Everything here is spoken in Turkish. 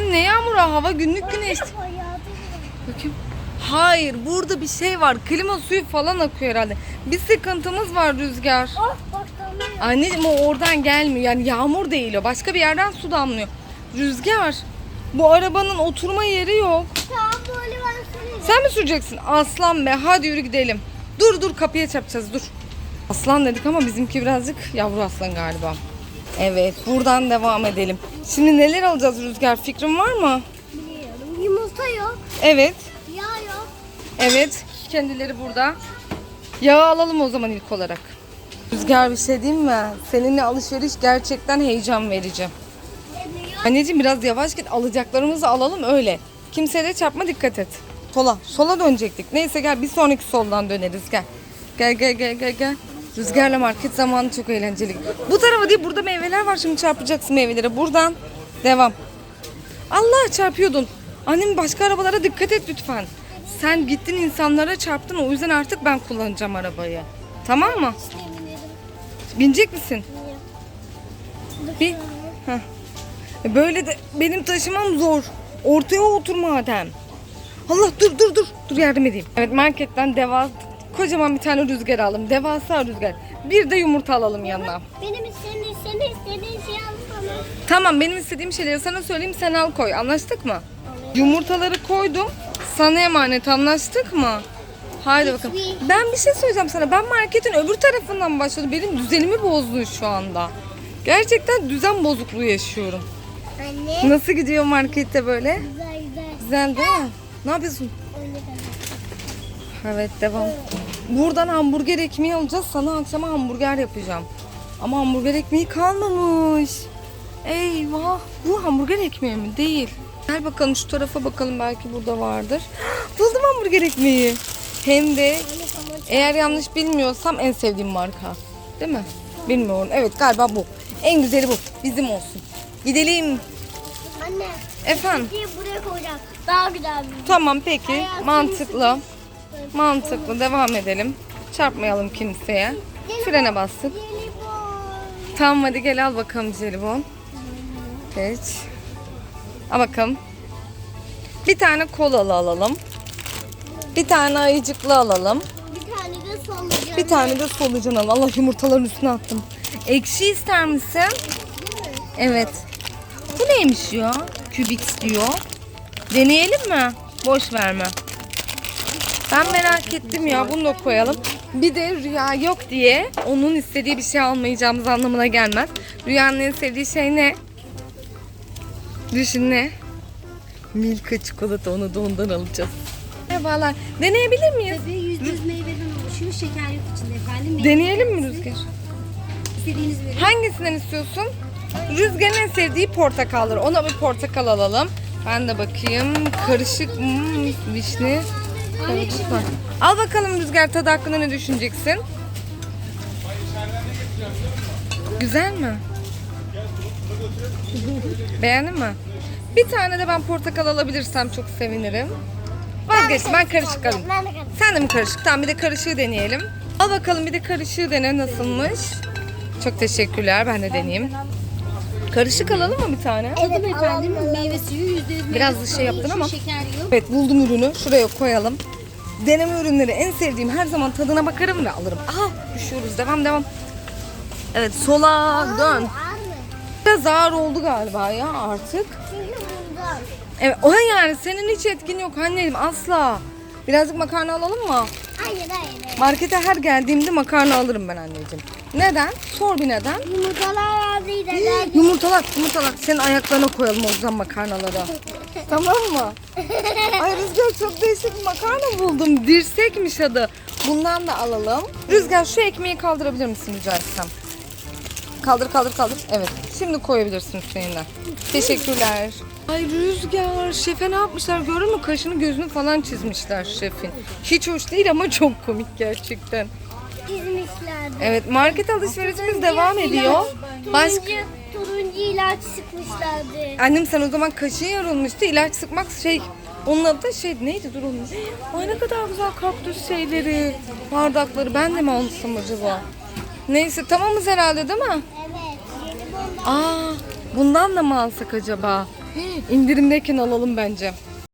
Ne yağmuru hava günlük güneş. Bakayım. Hayır burada bir şey var. Klima suyu falan akıyor herhalde. Bir sıkıntımız var Rüzgar. Oh bak. Anneciğim o oradan gelmiyor. Yani yağmur değil o. Başka bir yerden su damlıyor. Rüzgar. Bu arabanın oturma yeri yok. Tamam böyle ben süreyim. Sen mi süreceksin? Aslan be hadi yürü gidelim. Dur dur kapıya çarpacağız dur. Aslan dedik ama bizimki birazcık yavru aslan galiba. Evet buradan devam edelim. Şimdi neler alacağız Rüzgar fikrin var mı? Biliyorum. Yumurta yok. Evet. Yağ yok. Evet kendileri burada. Yağı alalım o zaman ilk olarak. Rüzgar bir şey diyeyim mi? Seninle alışveriş gerçekten heyecan verici. Anneciğim biraz yavaş git alacaklarımızı alalım öyle. Kimseye de çarpma dikkat et. Sola, sola dönecektik. Neyse gel bir sonraki soldan döneriz gel. Gel gel gel gel gel. Rüzgarla market zamanı çok eğlenceli. Bu tarafa değil burada meyveler var şimdi çarpacaksın meyvelere. Buradan devam. Allah çarpıyordun. Annem başka arabalara dikkat et lütfen. Sen gittin insanlara çarptın o yüzden artık ben kullanacağım arabayı. Tamam mı? Binecek misin? Bir. Heh. E Böyle de benim taşımam zor. Ortaya otur madem. Allah dur dur dur. Dur yardım edeyim. Evet marketten devas kocaman bir tane rüzgar alalım. Devasa rüzgar. Bir de yumurta alalım yanına. Benim istediğim, senin istediğin şeyi al bana. Tamam benim istediğim şeyleri sana söyleyeyim sen al koy. Anlaştık mı? Yumurtaları koydum. Sana emanet anlaştık mı? Haydi bakalım. Ben bir şey söyleyeceğim sana. Ben marketin öbür tarafından başladım. Benim düzenimi bozdun şu anda. Gerçekten düzen bozukluğu yaşıyorum. Anne. Nasıl gidiyor markette böyle? Güzel güzel. Güzel değil mi? Ne yapıyorsun? Öyle. Evet devam. Buradan hamburger ekmeği alacağız. Sana akşama hamburger yapacağım. Ama hamburger ekmeği kalmamış. Eyvah. Bu hamburger ekmeği mi? Değil. Gel bakalım şu tarafa bakalım belki burada vardır. Buldum hamburger ekmeği. Hem de eğer yanlış bilmiyorsam en sevdiğim marka. Değil mi? Bilmiyorum. Evet galiba bu. En güzeli bu. Bizim olsun. Gidelim. Anne. Efendim. Buraya koyacağım. Daha güzel bir. Tamam peki. Hayatım Mantıklı. Mantıklı. Devam edelim. Çarpmayalım kimseye. Frene bastık. Tamam hadi gel al bakalım jelibon. Geç. Al bakalım. Bir tane kolalı alalım. Bir tane ayıcıklı alalım. Bir tane de solucan. Bir tane de solucan alalım. Allah yumurtaların üstüne attım. Ekşi ister misin? Evet. Bu neymiş ya? Kübik diyor. Deneyelim mi? Boş verme. Ben merak ettim ya. Bunu da koyalım. Bir de Rüya yok diye onun istediği bir şey almayacağımız anlamına gelmez. Rüyanın en sevdiği şey ne? Düşün ne? Milka çikolata onu da ondan alacağız. Merhabalar. Deneyebilir miyiz? Tabii yüzde yüz meyveden oluşuyor. Şeker yok içinde efendim. Meyve Deneyelim mi. Rüzgar? İstediğiniz verin. Hangisinden istiyorsun? Rüzgar'ın en sevdiği portakalları. Ona bir portakal alalım. Ben de bakayım. Karışık hmm, vişne. Var. Al bakalım Rüzgar tadı hakkında ne düşüneceksin? Güzel mi? Beğendin mi? Bir tane de ben portakal alabilirsem çok sevinirim. Vazgeç ben karışık alayım. Ben karışık. Sen de mi karışık? Tamam bir de karışığı deneyelim. Al bakalım bir de karışığı dene nasılmış. Çok teşekkürler ben de deneyeyim. Karışık alalım mı bir tane? Aldım efendim. Meyve suyu yüzde yüz meyve Biraz da suyu şey yaptın ama. Şeker yok. Evet buldum ürünü. Şuraya koyalım. Deneme ürünleri en sevdiğim her zaman tadına bakarım ve alırım. Aha düşüyoruz devam devam. Evet sola dön. Mı? Biraz ağır oldu galiba ya artık. Çünkü bundan. Evet o yani senin hiç etkin yok anneciğim asla. Birazcık makarna alalım mı? Hayır hayır. hayır. Markete her geldiğimde makarna alırım ben anneciğim. Neden? Sor bir neden. Yumurtalar. Nerede? Yumurtalar, yumurtalar. Senin ayaklarına koyalım o zaman makarnaları. tamam mı? Ay Rüzgar çok değişik bir makarna buldum. Dirsekmiş adı. Bundan da alalım. Rüzgar şu ekmeği kaldırabilir misin rica etsem? Kaldır kaldır kaldır. Evet. Şimdi koyabilirsin üstüne. Teşekkürler. Ay Rüzgar, şefe ne yapmışlar görür mü? Kaşını gözünü falan çizmişler şefin. Hiç hoş değil ama çok komik gerçekten. Dizmişlerdi. Evet market alışverişimiz devam ediyor. Başka... Turuncu, turuncu ilaç sıkmışlardı. Annem sen o zaman kaşın yarılmıştı. İlaç sıkmak şey onun adı da şey neydi dur onun. Ay ne kadar güzel kaktüs şeyleri, bardakları. Ben de mi almışım acaba? Neyse tamamız herhalde değil mi? Evet. Jelibondan. Aa bundan da mı alsak acaba? İndirimdeyken alalım bence.